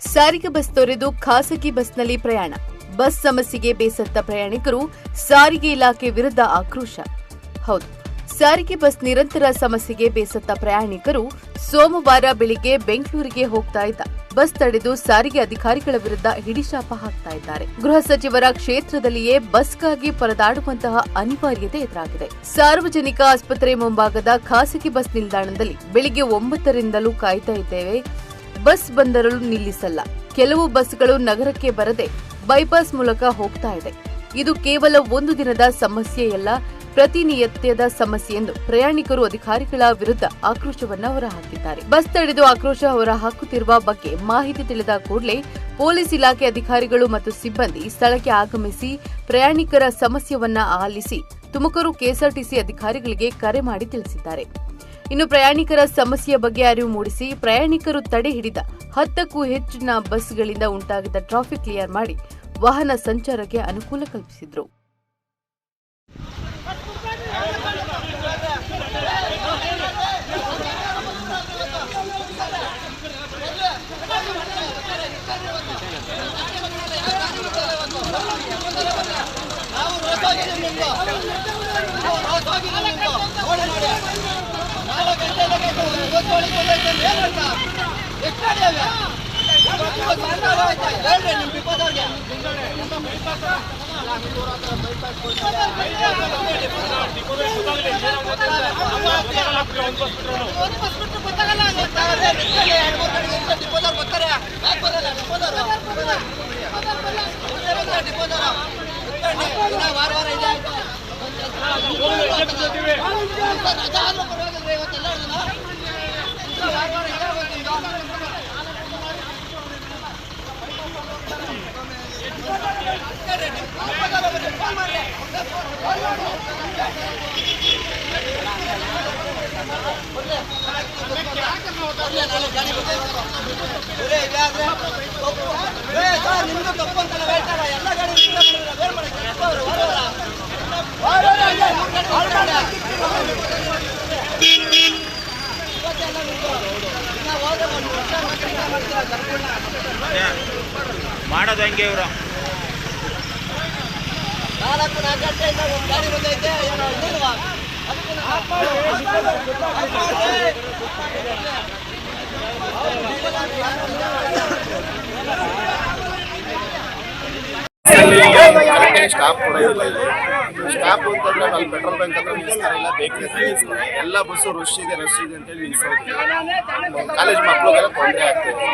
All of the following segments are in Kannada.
ಸಾರಿಗೆ ಬಸ್ ತೊರೆದು ಖಾಸಗಿ ಬಸ್ನಲ್ಲಿ ಪ್ರಯಾಣ. ಬಸ್ ಸಮಸ್ಯೆಗೆ ಬೇಸತ್ತ ಪ್ರಯಾಣಿಕರು ಸಾರಿಗೆ ಇಲಾಖೆ ವಿರುದ್ಧ ಆಕ್ರೋಶ. ಹೌದು, ಸಾರಿಗೆ ಬಸ್ ನಿರಂತರ ಸಮಸ್ಯೆಗೆ ಬೇಸತ್ತ ಪ್ರಯಾಣಿಕರು ಸೋಮವಾರ ಬೆಳಿಗ್ಗೆ ಬೆಂಗಳೂರಿಗೆ ಹೋಗ್ತಾ ಇದ್ದ. ಬಸ್ ತಡೆದು ಸಾರಿಗೆ ಅಧಿಕಾರಿಗಳ ವಿರುದ್ಧ ಹಿಡಿಶಾಪ ಹಾಕ್ತಾ ಇದ್ದಾರೆ. ಗೃಹ ಸಚಿವರ ಕ್ಷೇತ್ರದಲ್ಲಿಯೇ ಬಸ್ಗಾಗಿ ಪರದಾಡುವಂತಹ ಅನಿವಾರ್ಯತೆ ಎದುರಾಗಿದೆ. ಸಾರ್ವಜನಿಕ ಆಸ್ಪತ್ರೆ ಮುಂಭಾಗದ ಖಾಸಗಿ ಬಸ್ ನಿಲ್ದಾಣದಲ್ಲಿ ಬೆಳಿಗ್ಗೆ ಒಂಬತ್ತರಿಂದಲೂ ಕಾಯ್ತಾ ಇದ್ದೇವೆ. ಬಸ್ ಬಂದರಲು ನಿಲ್ಲಿಸಲ್ಲ. ಕೆಲವು ಬಸ್ಗಳು ನಗರಕ್ಕೆ ಬರದೆ ಬೈಪಾಸ್ ಮೂಲಕ ಹೋಗ್ತಾ ಇದೆ. ಇದು ಕೇವಲ ಒಂದು ದಿನದ ಸಮಸ್ಯೆಯಲ್ಲ ಪ್ರತಿನಿತ್ಯದ ಸಮಸ್ಯೆ ಎಂದು ಪ್ರಯಾಣಿಕರು ಅಧಿಕಾರಿಗಳ ವಿರುದ್ಧ ಆಕ್ರೋಶವನ್ನ ಹೊರಹಾಕಿದ್ದಾರೆ. ಬಸ್ ತಡೆದು ಆಕ್ರೋಶ ಹೊರಹಾಕುತ್ತಿರುವ ಬಗ್ಗೆ ಮಾಹಿತಿ ತಿಳಿದ ಕೂಡಲೇ ಪೊಲೀಸ್ ಇಲಾಖೆ ಅಧಿಕಾರಿಗಳು ಮತ್ತು ಸಿಬ್ಬಂದಿ ಸ್ಥಳಕ್ಕೆ ಆಗಮಿಸಿ ಪ್ರಯಾಣಿಕರ ಸಮಸ್ಯೆಯನ್ನ ಆಲಿಸಿ ತುಮಕೂರು ಕೆಎಸ್ಆರ್ಟಿಸಿ ಅಧಿಕಾರಿಗಳಿಗೆ ಕರೆ ಮಾಡಿ ತಿಳಿಸಿದ್ದಾರೆ. ಇನ್ನು ಪ್ರಯಾಣಿಕರ ಸಮಸ್ಯೆಯ ಬಗ್ಗೆ ಅರಿವು ಮೂಡಿಸಿ ಪ್ರಯಾಣಿಕರು ತಡೆ ಹಿಡಿದ ಹತ್ತಕ್ಕೂ ಹೆಚ್ಚಿನ ಬಸ್ಗಳಿಂದ ಉಂಟಾಗಿದ್ದ ಟ್ರಾಫಿಕ್ ಕ್ಲಿಯರ್ ಮಾಡಿ ವಾಹನ ಸಂಚಾರಕ್ಕೆ ಅನುಕೂಲ ಕಲ್ಪಿಸಿದ್ರು. ವಾರ ವಾರ ಇದೆ ಆಯ್ತು. ಸರ್, ರಜಾ ಆದ್ರೂ ಪರವಾಗಿಲ್ರಿ ಇವತ್ತೆಲ್ಲ ಇದನ್ನ? ವಾರ ವಾರ ಇದೆ ಇವತ್ತಿಂದ. ಏ, ಇದಾದ್ರೆ ತಪ್ಪು. ಏ, ಸರ್, ನಿಮ್ದು. ಎಲ್ಲ ಬೇರೆ. ಮಾಡೋದು ಹೆಂಗೆ ಇವರು ನಾಲ್ಕು ನಾಲ್ಕು ಗಂಟೆಯಿಂದ ಒಂದು ಗಾಡಿ ಬಂದೈತೆ ಏನೋ ಇದಿಲ್ವಾ ಅದಕ್ಕೆ ನಾನು- ಸ್ಟಾಪ್ ಕೂಡ ಇಲ್ಲ ಇಲ್ಲಿ. ಸ್ಟಾಪ್ ಅಂತಂದ್ರೆ ಅಲ್ಲಿ ಪೆಟ್ರೋಲ್ ಬ್ಯಾಂಕ್ ಹತ್ರ ನಿಲ್ಲಿಸ್ತಾರೆ ಇಲ್ಲ ಬೇಕರಿ ಹತ್ರ ನಿಲ್ಲಿಸ್ತಾರೆ ಎಲ್ಲ ಬಸ್ಸು ರಶ್ ಇದೆ ರಶ್ ಇದೆ ಅಂತೇಳಿ ನಿಲ್ಲಿಸೋದಿಲ್ಲ ಕಾಲೇಜ್ ಮಕ್ಕಳಿಗೆಲ್ಲ ತೊಂದರೆ ಆಗ್ತಿದೆ.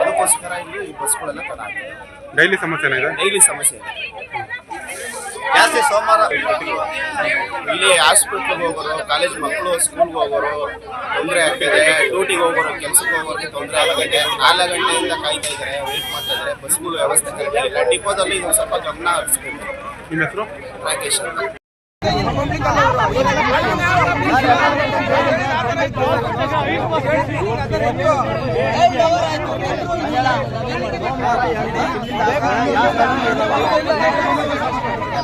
ಅದಕ್ಕೋಸ್ಕರ ಇಲ್ಲಿ ಈ ಬಸ್ಗಳೆಲ್ಲ ತಡ ಆಗ್ತಿದೆ ಡೈಲಿ ಸಮಸ್ಯೆ ಇದೆ? ಡೈಲಿ ಸಮಸ್ಯೆ ಇದೆ. ಜಾಸ್ತಿ ಸೋಮವಾರ ಇಲ್ಲಿ ಹಾಸ್ಪಿಟ್ಲಿಗೆ ಹೋಗೋರು ಕಾಲೇಜ್ ಮಕ್ಕಳು ಸ್ಕೂಲ್ಗೆ ಹೋಗೋರು ತೊಂದರೆ ಆಗ್ತಿದೆ ಡ್ಯೂಟಿಗೆ ಹೋಗೋರು ಕೆಲಸಕ್ಕೆ ಹೋಗೋರಿಗೆ ತೊಂದರೆ ಆಗ್ತಿದೆ ನಾಲ್ಕು ಗಂಟೆಯಿಂದ ಕಾಯ್ತಾ ಇದ್ದಾರೆ. ವೇಟ್ ಮಾಡ್ತಾ ಇದ್ದಾರೆ. ಬಸ್ಗಳು ವ್ಯವಸ್ಥೆ ಕರೆಕ್ಟಿಲ್ಲ ಡಿಪೋದಲ್ಲಿ ಇದು ಸ್ವಲ್ಪ ಗಮನ ಹರಿಸ್ಬೇಕು. ನಿಮ್ಮ ಹೆಸರು? ರಾಕೇಶ್ ಅಂತ.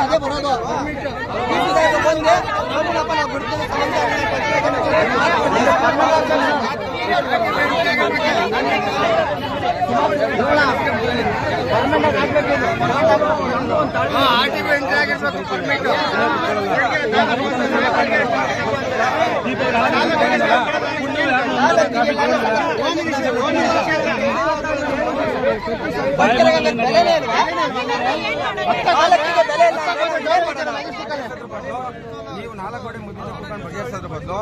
ಅದೇ ಬರೋದು ಬಂದೆ ಬೆಲೆನೇ ಎಂಟ್ರಿ ಆಗಿರ್ಬೇಕು ಪರ್ಮಿಟ್ ಒಂದು ನಿಮಿಷ ಒಂದು ಮಾಡೋಣ? ನೀವು ನಾಲ್ಕು ಕೋಟಿ ಮುದ್ದಿದ್ದು ಕೂತ್ಕೊಂಡು ಬಗೆಹರಿಸೋದ್ರ ಬದಲು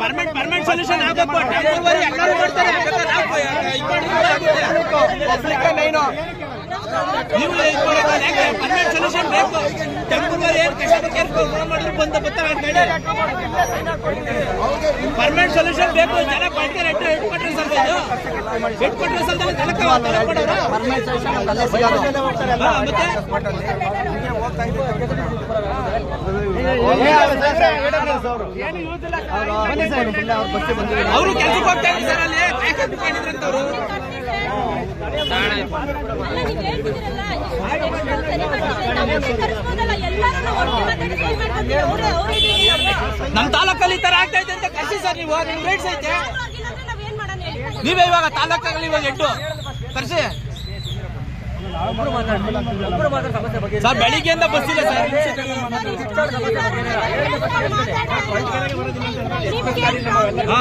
ಪರ್ಮನೆಂಟ್ ಪರ್ಮನೆಂಟ್ ಸೊಲ್ಯೂಷನ್ ಆಗಬೇಕು ಟೆಂಪ್ರವರಿ ಎಲ್ಲರೂ ಮಾಡ್ತಾರೆ ನಾವು ಪರ್ಮನೆಂಟ್ ಸೊಲ್ಯೂಷನ್ ಬೇಕು. ಟೆಂಪರರಿ ಏನು ಕಸ್ಟಮರ್ ಕೇರ್ ಫೋನ್ ಮಾಡಿದ್ರು ಬಂದು ಬರ್ತಾರೆ ಪರ್ಮನೆಂಟ್ ಸೊಲ್ಯೂಷನ್ ಬೇಕು. ಜನ ಬಡ್ಗೆ ರೆಟ್ ಸರ್ ಇದು ಕೊಟ್ಟರೆ ಸಲ್ದಲ್ಲಿ ಜನಕ್ಕೆ ಮತ್ತೆ? ಅವರು ಕೆಲಸಕ್ಕೆ ಹೋಗ್ತಾ ಇದ್ರು ಸರ್ ಅಲ್ಲಿ. ಪ್ಯಾಕೆಟ್ ಮಾಡಿದ್ರಂತ ಅವರು ನಮ್ಮ ತಾಲೂಕಲ್ಲಿ ಈ ತರ ಆಗ್ತಾ ಇದೆ ಅಂತ ಕಳಿಸಿ ಸರ್ ನೀವು. ನಿಮ್ ರೇಟ್ಸ್ ಐತೆ. ನೀವೇ ಇವಾಗ ತಾಲೂಕಲ್ಲಿ ಇವಾಗ ಹೆಡ್ಡು ಕರ್ಸಿ. ಸರ್ ಬೆಳಿಗ್ಗೆಯಿಂದ ಬಸ್ ಇಲ್ಲ ಸರ್. ಹಾ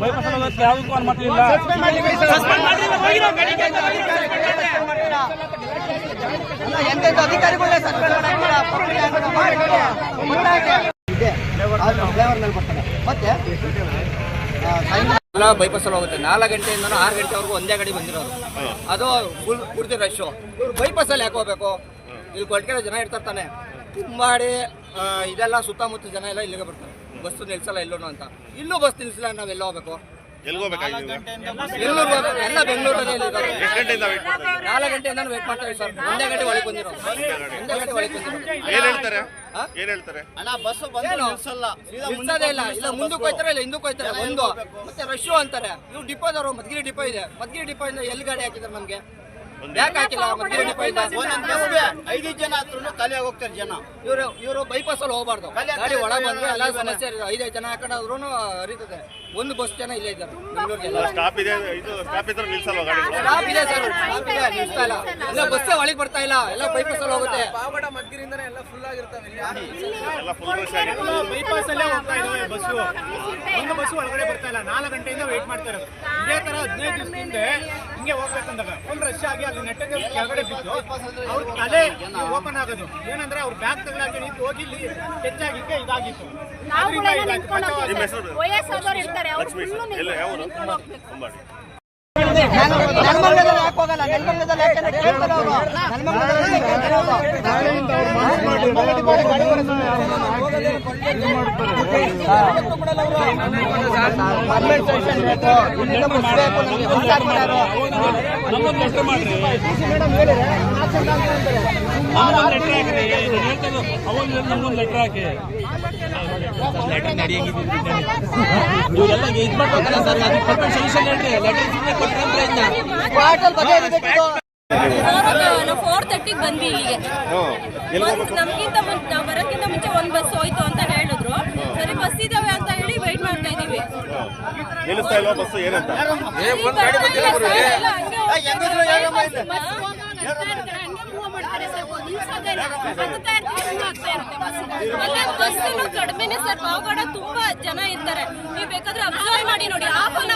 ಬೈಪಾಸ್ ಮೇಲೆ ಬರ್ತಾನೆ ಮತ್ತೆ ಎಲ್ಲ ಹೋಗುತ್ತೆ. ನಾಲ್ಕು ಗಂಟೆಯಿಂದ ಆರು ಗಂಟೆವರೆಗೂ ಒಂದೇ ಗಾಡಿ ಬಂದಿರೋದು. ಅದು ಫುಲ್ ರಶ್ಶು ಇವ್ರು ಯಾಕೆ ಹೋಗ್ಬೇಕು? ಇಲ್ಲಿ ಕೊಟ್ಟಿಗೆ ಜನ ಇರ್ತಾರೆ ತಾನೆ. ತುಂಬಾಡಿ ಆ, ಇದೆಲ್ಲ ಸುತ್ತಮುತ್ತ ಜನ ಎಲ್ಲ ಇಲ್ಲಿಗೆ ಬರ್ತಾರೆ. ಬಸ್ ನಿಲ್ಸಲ್ಲ ಎಲ್ಲೋನು ಅಂತ. ಇಲ್ಲೂ ಬಸ್ ನಿಲ್ಸಲ್ಲ ನಾವು ಎಲ್ಲ ಹೋಗ್ಬೇಕು? ಎಲ್ಲ ಬೆಂಗಳೂರಲ್ಲಿ ನಾಲ್ಕು ಗಂಟೆಯಿಂದ ವೇಟ್ ಮಾಡ್ತಾ ಸರ್. ಒಂದೇ ಗಂಟೆ ಒಳಗೆ ಬಂದಿರೋ ಒಂದೇ ಗಂಟೆ ಒಳಗೆ ಬಂದಿರೋ ಏನ್ ಹೇಳ್ತಾರೆ? ಏನ್ ಹೇಳ್ತಾರೆ? ಅಣ್ಣ ಬಸ್ ಬಂದು ನಿಲ್ಸಲ್ಲ. ಸೀದಾ ಮುಂದೆ ಇಲ್ಲ. ಇಲ್ಲ ಮುಂದಕ್ಕೆ ಹೋಯ್ತಾರೆ ಇಲ್ಲ ಹಿಂದಕ್ಕೆ ಹೋಯ್ತಾರೆ. ಒಂದು. ಮತ್ತೆ ರಶ್ಶು ಅಂತಾರೆ. ನೀವು ಡಿಪೋದವರು ಮದ್ಗಿರಿ ಡಿಪೋ ಇದೆ. ಮದ್ಗಿರಿ ಡಿಪೋ ಇಂದ ಎಲ್ಲಿ ಗಾಡಿ ಹಾಕಿದ್ರೆ ನಮ್ಗೆ? ಯಾಕೆ ಹಾಕಿಲ್ಲ ಐದೈದು ಜನ ಹತ್ರ ಖಾಲಿ ಹೋಗ್ತಾರೆ ಜನ. ಇವರು ಇವರು ಬೈಪಾಸ್ ಅಲ್ಲಿ ಹೋಗ್ಬಾರ್ದು. ಗಾಡಿ ಒಳ ಬಂದ್ರೆ ಎಲ್ಲ ಸಮಸ್ಯೆ ಐದೈದು ಜನ ಹಾಕೊಂಡ್ರು ಹರಿತದೆ. ಒಂದು ಬಸ್ ಜನ ಇಲ್ಲೇ ಇದ್ದಾರೆ ಬೆಂಗಳೂರಿಗೆ. ಸ್ಟಾಪ್ ಇದೆ ಇದು ಸ್ಟಾಪ್ ಇದ್ರೆ ನಿಲ್ಸಲ್ವಾ ಗಾಡಿ? ಸ್ಟಾಪ್ ಇದೆ ಸರ್ ಸ್ಟಾಪ್ ಇದೆ ನಿಲ್ಸ್ತಾ ಇಲ್ಲ ಇಲ್ಲ ಬಸ್ಸೇ ಒಳಗೆ ಬರ್ತಾ ಇಲ್ಲ ಎಲ್ಲ ಬೈಪಾಸ್ ಅಲ್ಲಿ ಹೋಗುತ್ತೆ. ಮದ್ಗಿರಿಂದನೇ ಎಲ್ಲ ಫುಲ್ ಆಗಿರ್ತವೆ ಎಲ್ಲ ಫುಲ್ ರಶ್ ಆಗಿದೆ. ಬೈಪಾಸ್ ಅಲ್ಲೇ ಹೋಗ್ತಾ ಬಸ್ಸು ಒಂದು ಬಸ್ಸು ಒಳಗಡೆ ಬರ್ತಾ ಇಲ್ಲ ನಾಲ್ಕು ಗಂಟೆಯಿಂದ ವೇಟ್ ಮಾಡ್ತಾ ಇರೋದು ಇದೇ ತರ ಹದಿನೈದು ದಿವಸದಿಂದ ಹಿಂಗೆ ಹೋಗ್ಬೇಕಂದಾಗ ಫುಲ್ ರಶ್ ಆಗಿ ಅಲ್ಲಿ ನೆಟ್ಟಗೆ ಕೆಳಗಡೆ ಬಿದ್ದು ಅವ್ರ ತಲೆ ಓಪನ್ ಆಗೋದು ಏನಂದ್ರೆ ಅವ್ರ ಬ್ಯಾಗ್ ತಗೊಳಕ್ಕೆ ನಿಂತು ಹೋಗಿ ಇಲ್ಲಿ ಇದಾಗಿತ್ತು ನೆಲಮಂಗಲದಲ್ಲಿ ಯಾಕೆ ಹೋಗಲ್ಲ ನೆಲಮಂಗಲದಲ್ಲಿ ಯಾಕಂದ್ರೆ ಕೇಳ್ತಾರೆ ಅವರು ನೆಲಮಂಗಲದಲ್ಲಿ ಲೆಟರ್ ಲೆಟರ್ ಸರ್ ಅದಕ್ಕೆ ಲೆಟರ್ ಫೋರ್ ತರ್ಟಿಗೆ ಬಂದ್ವಿ ಇಲ್ಲಿಗೆ ನಮ್ಗಿಂತ ಮುಂಚೆ ನಾವು ಬರೋಕ್ಕಿಂತ ಒಂದ್ ಬಸ್ ಹೋಯ್ತು ಅಂತ ಹೇಳಿದ್ರು. ಸರಿ ಬಸ್ ಇದಾವೆ ಅಂತ ಹೇಳಿ ವೈಟ್ ಮಾಡ್ತಾ ಇದೀವಿ ನಿಲ್ಲಿಸ್ತಾ ಇಲ್ಲ. Bus bus. ಕಡಿಮೆನೆ ಸರ್ ಪಾವಗಡ ತುಂಬಾ ಜನ ಇರ್ತಾರೆ. ನೀವ್ ಬೇಕಾದ್ರೆ ಅಬ್ಸರ್ವ್ ಮಾಡಿ ನೋಡಿ. Half an